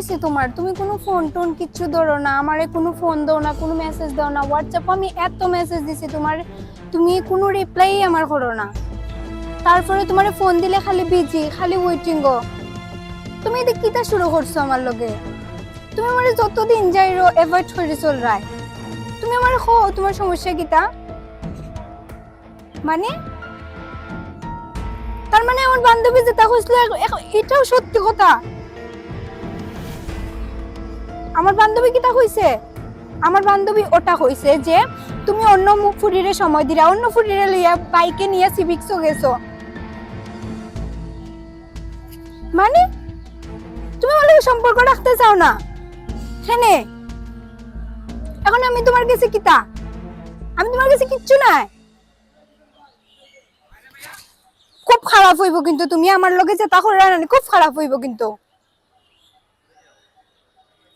হয়েছে তোমার? তুমি কোনো ফোন টোন কিচ্ছু ধরো না, আমারে কোনো ফোন দাও না, কোনো মেসেজ দাও না। হোয়াটসঅ্যাপ আমি এত মেসেজ দিছি তোমার, তুমি কোনো রিপ্লাই আমার করো না। তারপরে তোমার ফোন দিলে খালি বিজি খালি ওয়েটিং গো তুমি এদিক কিতা শুরু করছ আমার লগে? তুমি আমার যতদিন যাইরো অ্যাভয়েড করে চল রায়। তুমি আমার খো তোমার সমস্যা কিতা? মানে? তার মানে আমার বান্ধবী যেটা কইছিল এটাও সত্যি কথা। আমার বান্ধবী কিটা কইছে? আমার বান্ধবী ওটা কইছে যে, তুমি অন্য মুখ ফুরিরে সময় দিরা, অন্য ফুরিরে লইয়া বাইকে নিয়ে সিভিক্সও গেছো। মানে? তুমি আমার সম্পর্ক রাখতে চাও না? হেনে? এখন আমি তোমার কাছে কিতা? আমি তোমার কাছে কিচ্ছু নাই। খুব খারাপ হইব কিন্তু তুমি, আমার লগে যেটা করে খুব খারাপ হইব কিন্তু।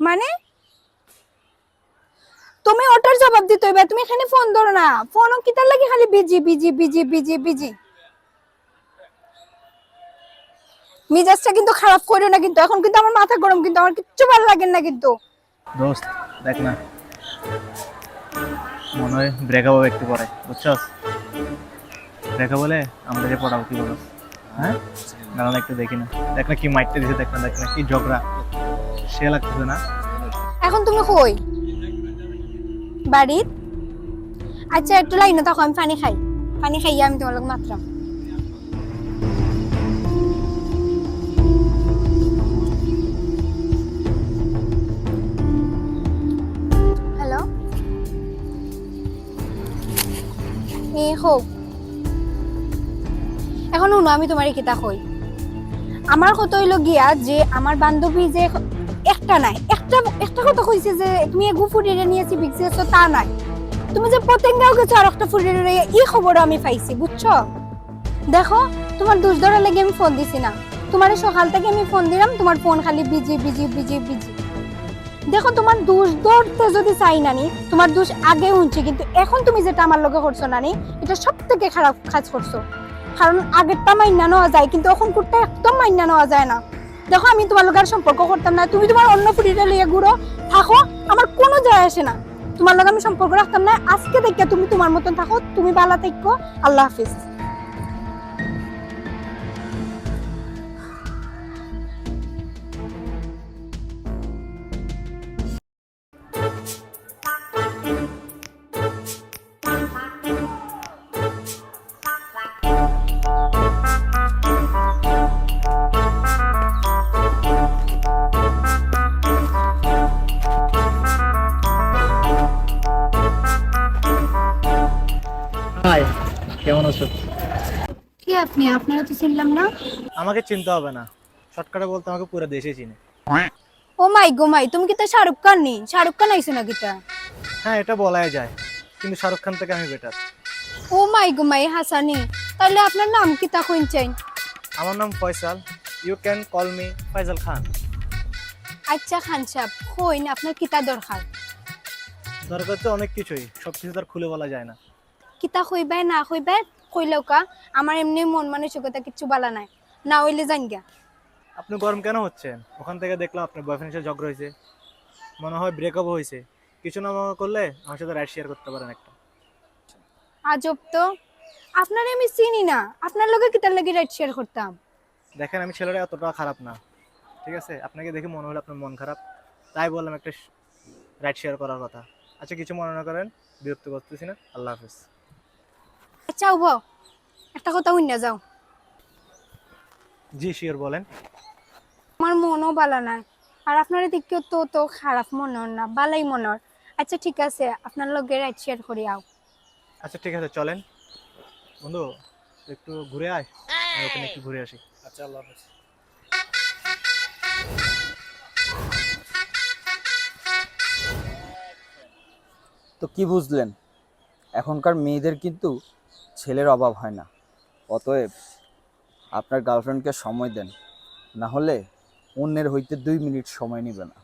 মানে? তুমি ওটার জবাব দিতে হইবে, তুমি এখানে ফোন ধরো না। ফোনও কিতার লাগে খালি busy busy busy busy busy মিজাজটা কিন্তু খারাপ করো না কিন্তু, এখন কিন্তু আমার মাথা গরম, কিন্তু আমার কিচ্ছু ভালো লাগে না কিন্তু। দোস্ত, দেখ না। মনে হয় ব্রেকআপ হবে একটু পরে, বুঝছস? ব্রেকআপ বলে আমরা যে পড়াবো কি বলো হ্যাঁ? দাঁড়ান একটু দেখি না। দেখ না কি মাইটটা দিছে, দেখ না দেখ না কি ঝগড়া। সে লাগতেছে না। এখন তুমি কই? বাড়িত আচ্ছা একটু লাইনে থাকো, আমি পানি খাই। পানি খাইয়ে আমি তোমার লোক এ হোক এখন শুনো, আমি তোমার কিতা কই? আমার কথা হইল গিয়া যে আমার বান্ধবী যে একটা নাই। একটা একটা কথা কইছে যে তুমি এগু ফুরিয়ে নিয়েছি বিক্সেছো তা নাই। তুমি যে পতেঙ্গাও গেছো আর একটা ফুরিয়ে এই খবর আমি পাইছি, বুঝছ? দেখো, তোমার দোষ ধরা লেগে আমি ফোন দিছি না। তোমার সকাল থেকে আমি ফোন দিলাম, তোমার ফোন খালি বিজি বিজি বিজি বিজি। দেখো, তোমার দোষ ধরতে যদি চাই নানি, তোমার দোষ আগে উঠছে কিন্তু এখন তুমি যেটা আমার লগে করছ নানি, এটা সব থেকে খারাপ কাজ করছ। কারণ আগেরটা মাইনা নেওয়া যায়, কিন্তু এখন কুটটা একদম মাইনা নেওয়া যায় না। দেখো, আমি তোমার লগার সম্পর্ক করতাম না। তুমি তোমার অন্য ফুটিটা লিয়ে ঘুরো, থাকো, আমার কোনো যায় আসে না। তোমার লগে আমি সম্পর্ক রাখতাম না। আজকে দেখে তুমি তোমার মতন থাকো, তুমি বালা থাকো। আল্লাহ হাফিজ। কেমন আছো? কি আপনি? আপনারা তো চিনলাম না। আমাকে চিনতে হবে না। শর্টকাটে বলতে আমাকে পুরো দেশে চিনে। ও মাই গো মাই তুমি কি তা শাহরুখ খান নি? শাহরুখ খান আইছো না কিতা হ্যাঁ এটা বলাই যায়। কিন্তু শাহরুখ খান থেকে আমি বেটার ও মাই গো মাই হাসানি। তাহলে আপনার নাম কিতা কইছেন আমার নাম Faisal. You can call me Faisal Khan. আচ্ছা খান সাহেব কইন আপনার কিতা দরকার? দরকার তো অনেক কিছুই। সব কিছু তার খুলে বলা যায় না। কিতা কইবাই না কইবাই কইলেও কা আমার এমনি মন মানসিকতা কিচ্ছু বালা নাই। না হইলে জান গিয়া। আপনি গরম কেন হচ্ছেন? ওখান থেকে দেখলাম আপনার বয়ফ্রেন্ডের সাথে ঝগড়া হয়েছে মনে হয় ব্রেকআপ হয়েছে কিছু না মনে করলে আমার সাথে রাইড শেয়ার করতে পারেন একটা। আজব তো। আপনার আমি চিনি না। আপনার লগে কিতার লাগি রাইট শেয়ার করতাম? দেখেন আমি ছেলেটা এতটা খারাপ না। ঠিক আছে? আপনাকে দেখে মনে হলো আপনার মন খারাপ। তাই বললাম একটা রাইড শেয়ার করার কথা। আচ্ছা কিছু মনে না করেন বিরক্ত করতেছি না। আল্লাহ হাফিজ। আচ্ছা উভ একটা কথা হইনা যাও। জি শিওর বলেন। আমার মনও বালা নাই। আর আপনার দিকেও তো তো খারাপ মনর না বালাই মনর। আচ্ছা ঠিক আছে আপনার লগে রাইট শেয়ার করি আও। আচ্ছা ঠিক আছে চলেন। বন্ধু একটু ঘুরে আয়। আমি ওখানে একটু ঘুরে আসি। আচ্ছা আল্লাহ হাফিজ। তো কি বুঝলেন? এখনকার মেয়েদের কিন্তু ছেলের অভাব হয় না। অতএব আপনার গার্লফ্রেন্ডকে সময় দেন। না হলে অন্যের হইতে দুই মিনিট সময় নিবে না।